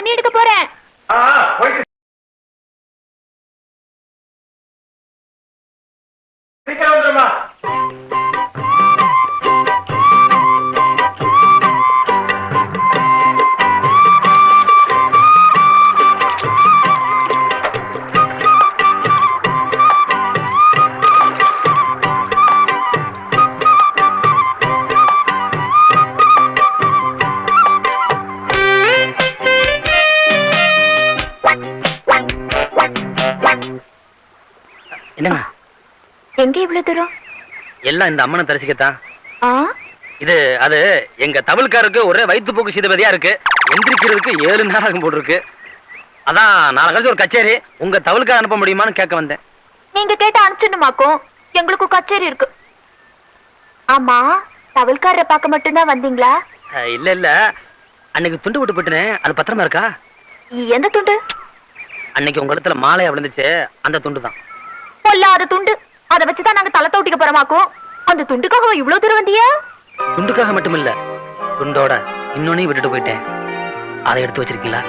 தண்ணி எடுக்க போறேன். சீக்கிரம் என்னங்க? எங்க இவ்வளவு தூரம்? எல்லாம் இந்த அம்மனை தரிசிக்கத்தான் இது அது எங்க தமிழ்காருக்கு ஒரே வயிற்று போக்கு சீதபதியா இருக்கு. எந்திரிக்கிறதுக்கு ஏழு நேரம் ஆகும் போட்டிருக்கு. அதான் நாளை கழிச்சு ஒரு கச்சேரி. உங்க தவிழ்கார அனுப்ப முடியுமான்னு கேட்க வந்தேன். நீங்க கேட்ட அனுப்பிச்சிடணுமாக்கும். எங்களுக்கு கச்சேரி இருக்கு. ஆமா தவல்காரரை பார்க்க மட்டும்தான் வந்தீங்களா? இல்ல இல்ல. அன்னைக்கு துண்டு விட்டு போட்டுனே அது பத்திரமா இருக்கா? எந்த துண்டு? அன்னைக்கு உங்க இடத்துல மாலையா விழுந்துச்சு அந்த துண்டு தான் பொல்லாத துண்டு. அதை வச்சுதான் நாங்க தலை தோட்டிக்க போறமாக்கும் அந்த துண்டுக்காக இவ்வளவு தூரம் வந்தியா? துண்டுக்காக மட்டும் இல்ல துண்டோட இன்னொன்னையும் விட்டுட்டு போயிட்டேன். அதை எடுத்து வச்சிருக்கீங்களா?